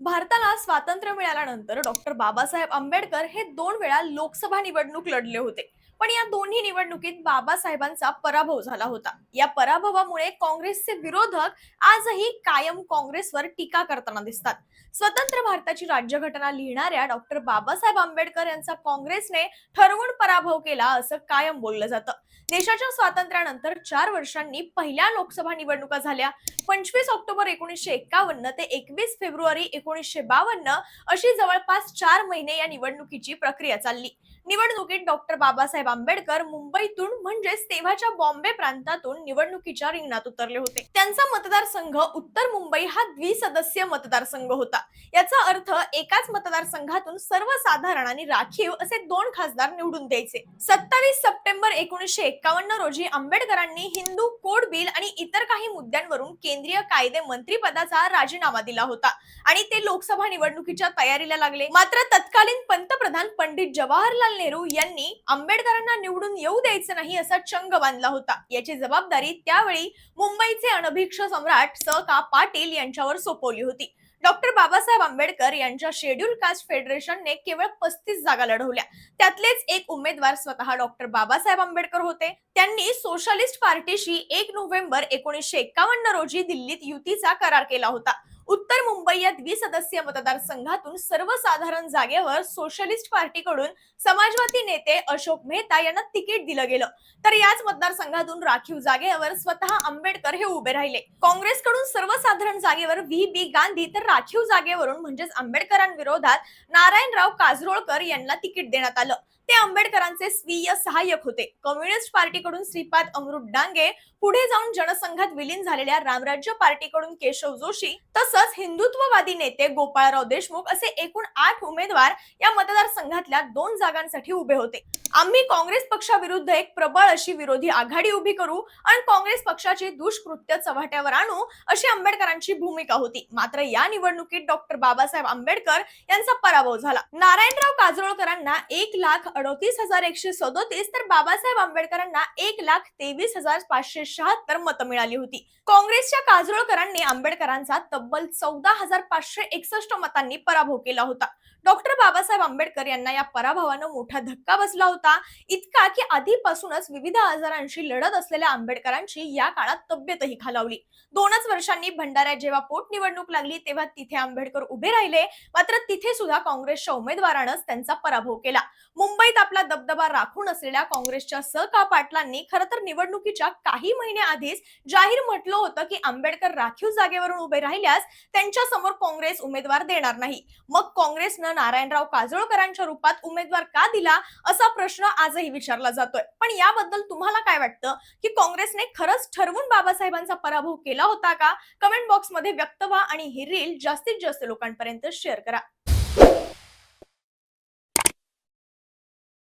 भारताला स्वातंत्र्य मिळाल्यानंतर डॉक्टर बाबासाहेब आंबेडकर हे दोन वेळा लोकसभा निवडणूक लढले होते. पण या दोन्ही निवडणुकीत बाबासाहेबांचा पराभव झाला होता. या पराभवामुळे काँग्रेसचे विरोधक आजही कायम काँग्रेसवर टीका करताना दिसतात. स्वतंत्र भारताची राज्यघटना लिहिणाऱ्या डॉक्टर बाबासाहेब आंबेडकर यांचा काँग्रेसने ठरवून पराभव केला असं कायम बोललं जातं. देशाच्या स्वातंत्र्यानंतर चार वर्षांनी पहिल्या लोकसभा निवडणुका झाल्या. पंचवीस ऑक्टोबर एकोणीसशे एक्कावन्न ते एकवीस फेब्रुवारी एकोणीसशे बावन्न अशी जवळपास चार महिने या निवडणुकीची प्रक्रिया चालली. निवडणुकीत डॉक्टर बाबासाहेब आंबेडकर मुंबईतून म्हणजेच तेव्हाच्या बॉम्बे प्रांतातून निवडणुकीच्या रिंगणात उतरले होते. त्यांचा मतदारसंघ उत्तर मुंबई हा द्विसदस्यीय मतदारसंघ होता. याचा अर्थ एकाच मतदारसंघातून सर्वसाधारण आणि राखीव असे दोन खासदार निवडून द्यायचे. सत्तावीस सप्टेंबर एकोणीसशे एक्कावन्न रोजी आंबेडकरांनी हिंदू कोड बिल आणि इतर काही मुद्द्यांवरून केंद्रीय कायदे मंत्रीपदाचा राजीनामा दिला होता आणि ते लोकसभा निवडणुकीच्या तयारीला लागले. मात्र तत्कालीन पंतप्रधान पंडित जवाहरलाल नेहरू यांनी आंबेडकरांना निवडून येऊ द्यायचं नाही असा चंग बांधला होता. याची जबाबदारी त्यावेळी मुंबईचे अनभिक्ष सम्राट स. का. पाटील यांच्यावर सोपवली होती. डॉक्टर बाबासाहेब आंबेडकर यांच्या शेड्यूल कास्ट फेडरेशनने केवळ पस्तीस जागा लढवल्या. त्यातलेच एक उमेदवार स्वतः डॉक्टर बाबासाहेब आंबेडकर होते. त्यांनी सोशलिस्ट पार्टीशी एक नोव्हेंबर एकोणीसशे एकावन्न रोजी दिल्लीत युतीचा करार केला होता. उत्तर मुंबई या द्विसदस्यीय मतदारसंघातून सर्वसाधारण जागेवर सोशलिस्ट पार्टीकडून समाजवादी नेते अशोक मेहता यांना तिकीट दिलं गेलं. तर याच मतदारसंघातून राखीव जागेवर स्वतः आंबेडकर हे उभे राहिले. काँग्रेसकडून सर्वसाधारण जागेवर व्ही. बी. गांधी तर राखीव जागेवरून म्हणजेच आंबेडकरांविरोधात नारायणराव काजरोळकर यांना तिकीट देण्यात आलं. ते आंबेडकरांचे स्वीय सहाय्यक होते. कम्युनिस्ट पार्टीकडून श्रीपाद अमृत डांगे पुढे जाऊन जनसंघात विलीन झालेल्या रामराज्य पार्टीकडून केशव जोशी तसंच हिंदुत्ववादी नेते गोपाळराव देशमुख असे एकूण आठ उमेदवार या मतदारसंघातल्या दोन जागांसाठी उभे होते. आम्ही काँग्रेस पक्षाविरुद्ध एक प्रबळ अशी विरोधी आघाडी उभी करू आणि काँग्रेस पक्षाची दुष्कृत्य चव्हाट्यावर आणू अशी आंबेडकरांची भूमिका होती. मात्र या निवडणुकीत डॉक्टर बाबासाहेब आंबेडकर यांचा पराभव झाला. नारायणराव काजरोळकरांना एक लाख अडोतीस हजार एकशे सदोतीस तर बाबासाहेब आंबेडकरांना एक लाख तेवीस हजार पाचशे शहात्तर मतं मिळाली होती. काँग्रेसच्या काजरोळकरांनी आंबेडकरांचा तब्बल चौदा हजार पाचशे एकसष्ट मतांनी पराभव केला होता. डॉक्टर बाबासाहेब आंबेडकर यांना या पराभवानं मोठा धक्का बसला होता. इतका की आधीपासूनच विविध आजारांशी लढत असलेल्या आंबेडकरांची या काळात तब्येतही खालावली. दोनच वर्षांनी भंडाऱ्यात जेव्हा पोटनिवडणूक लागली तेव्हा तिथे आंबेडकर उभे राहिले. मात्र तिथे सुद्धा काँग्रेसच्या उमेदवारानंच त्यांचा पराभव केला. मुंबईत आपला दबदबा राखून असलेल्या काँग्रेसच्या स का पाटलांनी खरं तर निवडणुकीच्या काही महिन्याआधीच जाहीर म्हटलं होतं की आंबेडकर राखीव जागेवरून उभे राहिल्यास त्यांच्यासमोर काँग्रेस उमेदवार देणार नाही. मग काँग्रेसनं नारायणराव काजोळकरांच्या रूपात उमेदवार का दिला असा प्रश्न आजही विचारला जातोय. पण याबद्दल तुम्हाला काय वाटतं? की काँग्रेसने खरंच ठरवून बाबासाहेबांचा पराभव केला होता का? कमेंट बॉक्समध्ये व्यक्त व्हा आणि ही रील जास्तीत जास्त लोकांपर्यंत शेअर करा.